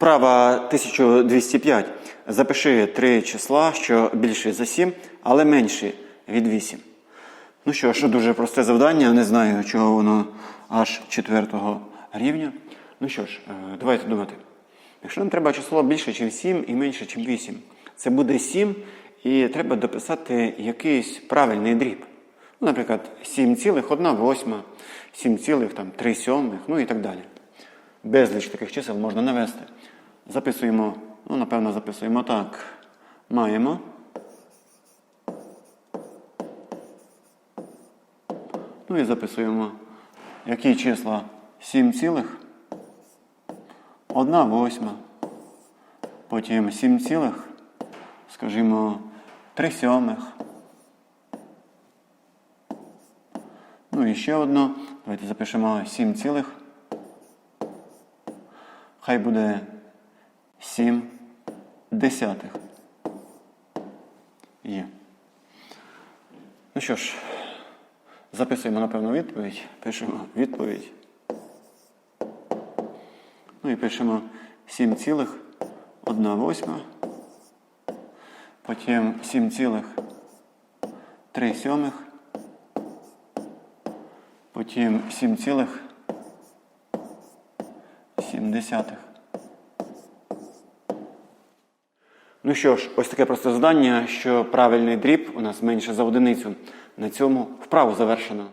Вправа 1205. Запиши три числа, що більше за 7, але менші від 8. Ну що ж, дуже просте завдання. Не знаю, чого воно аж четвертого рівня. Ну що ж, е, давайте думати. Якщо нам треба число більше, ніж 7 і менше, ніж 8, це буде 7, і треба дописати якийсь правильний дріб. Ну, наприклад, 7,1 7,3 сьомих, ну і так далі. Безліч таких чисел можна навести. Записуємо, ну, напевно, записуємо так. Маємо. Ну і записуємо, які числа 7 цілих, 1 восьма, потім 7 цілих, скажімо, 3 сьомих. Ну і ще одно. Давайте запишемо 7 цілих. Хай буде 7 десятих. Є. Ну що ж, записуємо, напевно, відповідь. Пишемо відповідь. Ну і пишемо 7 цілих 1 восьма. Потім 7 цілих 3 сьомих. Потім 7 цілих 7 десятих. Ну що ж, ось таке просте завдання, що правильний дріб у нас менше за одиницю. На цьому вправу завершено.